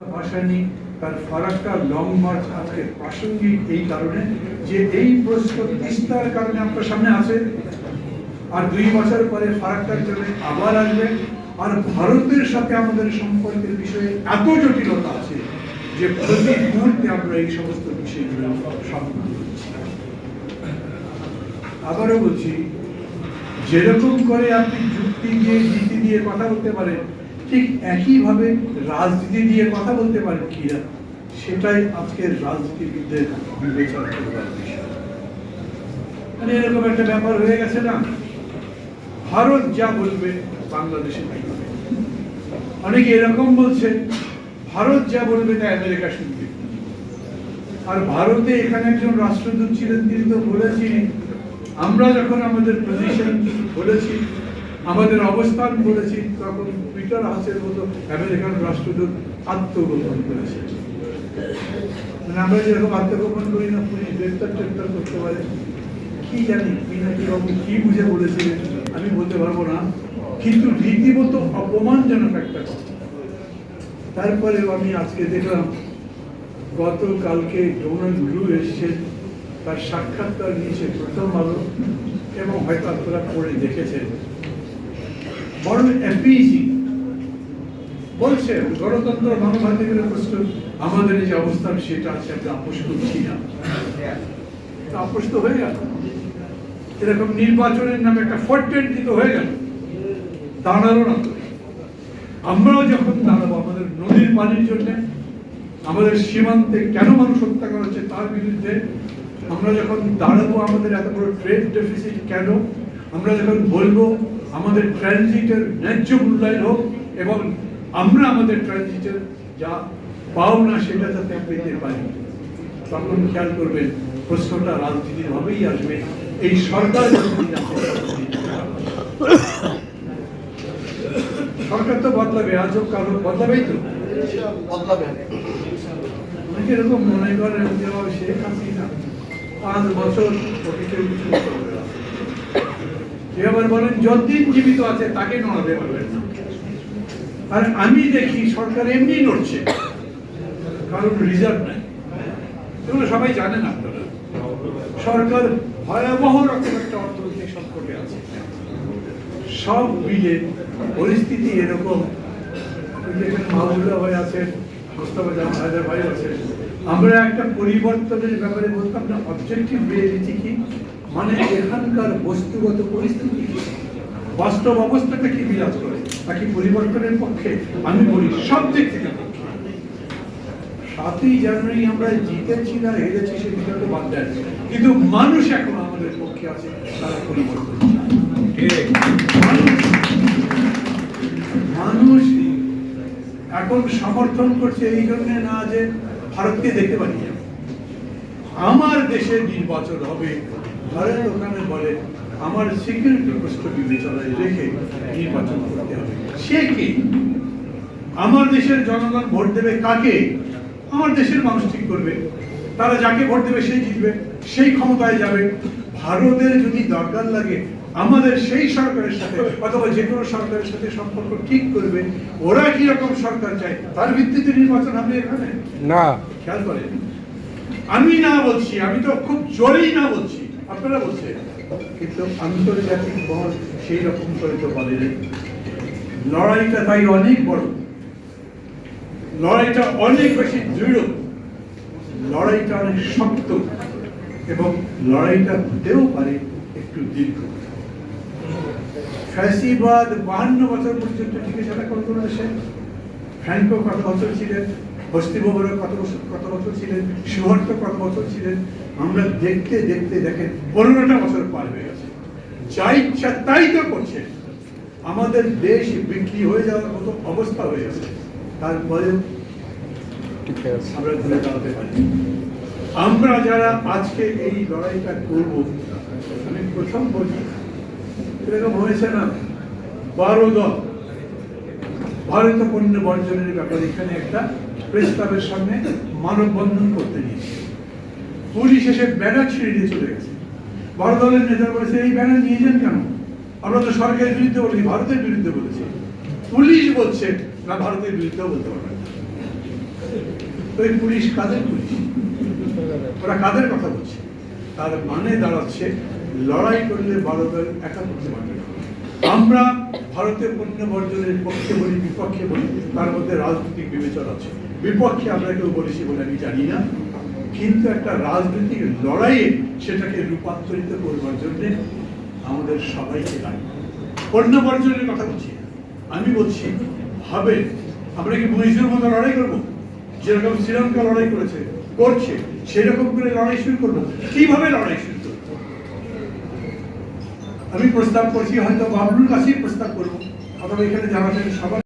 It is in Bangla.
ভাষা তার ফারাক্কা লং মার্চ আজকে প্রাসঙ্গিক এই কারণে যে এই কারণে আপনার সামনে আছে। আর দুই বছর পরে ফারাক্কার জন্য আবার আসবে। আর ভারতের সাথে আমাদের সম্পর্কের বিষয়ে এত জটিলতা আছে যে প্রতি মুহূর্তে আমরা এই সমস্ত বিষয়গুলো আবারও বলছি, যেরকম করে আপনি যুক্তি দিয়ে, নীতি দিয়ে কথা বলতে পারেন ঠিক একইভাবে রাজনীতি দিয়ে কথা বলতে পারেন কিনা সেটাই আজকের রাজনীতিবিদদের বিবেচনা করবার বিষয়। মানে এরকম একটা ব্যাপার হয়ে গেছে না, ভারত যা বলবে বাংলাদেশে তাই হবে। অনেকে এরকম বলছে, ভারত যা বলবে তা আমেরিকা শুনবে। আর ভারতে এখানে একজন রাষ্ট্রদূত ছিলেন, তিনি তো বলেছিলেন আমরা যখন আমাদের পজিশন বলেছি আমাদের অবস্থান বলেছি, তখন পিটার হাসের মতো আমেরিকান রাষ্ট্রদূত আত্মগোপন করেছে। মানে আমরা যেরকম আত্মগোপন করি না পুলিশ গ্রেপ্তার টেপ্তার করতে পারে। কি জানি মিনাকি বাবু কি বুঝে বলেছিলেন আমি বলতে পারব না। কিন্তু রীতিমতো অপমানজনক একটা কথা। তারপরেও আমি আজকে দেখলাম, গতকালকে ডোনাল্ড ব্লু এসছেন তার সাক্ষাৎকার নিয়েছে প্রথম আলো এবং হয়তো আপনারা পড়ে দেখেছেন। বলছে, গণতন্ত্র মানবাধিকারের প্রশ্ন, আমাদের যে অবস্থান সেটা আছে, আমরা আপোষ করছি না। আপোষ তো হয়ে গেল। এরকম নির্বাচনের নামে একটা ফোরটেন্টি তো হয়ে গেল। দাঁড়াল না। আমরাও যখন দাঁড়াবো, আমাদের নদীর পানির জন্য, আমাদের সীমান্তে কেন মানুষ হত্যা করা হচ্ছে তার বিরুদ্ধে, আমরা যখন দাঁড়াবো, আমাদের এত বড় ট্রেড ডেফিসিট কেন? আমরা যখন বলব আমাদের ট্রানজিটের ন্যায্য মূল্যায়ন হোক এবং আমরা আমাদের ট্রানজিটের যা পাওনা সেটা যাতে পেতে পারি তখন খেয়াল করবেন প্রশ্নটা রাজনীতির ভাবেই আসবে। এই সরকার সরকার তো বদলাবে আজও কারণ বদলাবেই তো। বদলাবে। অনেকে এরকম মনে করেন যে শেখ হাসিনা পাঁচ বছর আবার বলেন, যতদিন জীবিত আছে, তাকে আর আমি দেখি সরকার এমনি নড়ছে। কারণ রিজার্ভ নাই। এগুলো সবাই জানেন আপনারা। সরকার ভয়াবহ রকম একটা অর্থনৈতিক সংকটে আছে। সব মিলে পরিস্থিতি এরকম। ভাই আছেন, মোস্তফা হায়দার ভাই আছেন। আমরা একটা পরিবর্তনের ব্যাপারে বলতাম না অবজেক্টিভ রিয়েলিটি কি? মানে এখানকার বস্তুগত পরিস্থিতি, বাস্তব অবস্থাটা কি বিরাজ করে? নাকি পরিবর্তনের পক্ষে? আমি বলি, সব দিক থেকে সাতই জানুয়ারি আমরা জিতেছি না হেরেছি, সে বিষয়টা বাদ দেন। কিন্তু মানুষ এখন আমাদের পক্ষে আছে, তারা পরিবর্তন মানুষ এখন সমর্থন করছে এই জন্য না যে ভারতকে দেখতে পারি আমার দেশে নির্বাচন হবে ওখানে বলে আমার সিকিউরিটি প্রশ্ন বিবেচনায় রেখে নির্বাচন করতে হবে। সে কি? আমার দেশের জনগণ ভোট দেবে কাকে? আমার দেশের মানুষ ঠিক করবে। তারা যাকে ভোট দেবে সেই জিতবে সেই ক্ষমতায় যাবে। ভারতের যদি দরকার লাগে আমাদের সেই সরকারের সাথে অথবা যে কোনো সরকারের সাথে সম্পর্ক ঠিক করবে। ওরা কি রকম সরকার চায় তার ভিত্তিতে নির্বাচন হবে এখানে? না। খেয়াল করেন। আমি না বলছি আমি তো খুব জোরেই না বলছি। আপনারা বলছেন, কিন্তু আন্তর্জাতিক মহল সেই রকম করে তো বলেন লড়াইটা তাই অনেক বড়। লড়াইটা অনেক বেশি দৃঢ়। লড়াইটা অনেক শক্ত এবং লড়াইটা হতেও পারে একটু দীর্ঘ। ফ্যাসিবাদ বাহান্ন বছর পর্যন্ত টিকে কোন কোন দেশে ফ্র্যাঙ্কো কত বছর ছিলেন। হস্তি মোবারক কত বছর কত বছর ছিলেন? সুহর্ত কত বছর ছিলেন? আমরা দেখতে দেখতে দেখেন পনেরোটা বছর পার হয়ে গেছে। যা ইচ্ছা তাই তো করছে আমাদের দেশ বিক্রি হয়ে যাওয়ার মতো অবস্থা হয়ে গেছে। আছে। আমরা ঘুরে দাঁড়াতে পারি আমরা যারা আজকে এই লড়াইটা করব আমি প্রথম বলি এরকম হয়েছে না বারো দল। ভারত পণ্য বর্জনের ব্যাপারে এখানে একটা প্রস্তাবের সামনে মানববন্ধন করতে নিয়েছে পুলিশ এসে ব্যানার ছিঁড়ে দিয়ে চলে গেছে। বড় দলের নেতা বলেছে, এই ব্যানার নিয়ে যান কেন? আমরা তো সরকারের বিরুদ্ধে বলেছি, ভারতের বিরুদ্ধে বলেছি। পুলিশ বলছে, না, ভারতের বিরুদ্ধেও বলতে পারবে ওই পুলিশ কাদের পুলিশ? ওরা কাদের কথা বলছে? তার মানে দাঁড়াচ্ছে, লড়াই করলে ভারতের একা করতে পারবে। আমরা ভারতের পণ্য বর্জনের পক্ষে বলি, বিপক্ষে বলি, তার মধ্যে রাজনৈতিক বিবেচনা আছে। বিপক্ষে আমরা কেউ বলেছি বলে আমি জানি না, কিন্তু একটা রাজনৈতিক লড়াইয়ে সেটাকে রূপান্তরিত করবার জন্য আমাদের সবাইকে লাগবে পণ্য বর্জনের কথা বলছি। আমি বলছি হবে আমরা কি মহিষের মতো লড়াই করব? যেরকম শ্রীলঙ্কা লড়াই করেছে, করছে, সেরকম করে লড়াই শুরু করব। কীভাবে লড়াই শুরু করব? আমি প্রস্তাব করছি, হয়তো বাবলুর কাছেই প্রস্তাব করব। অথবা এখানে যারা সবার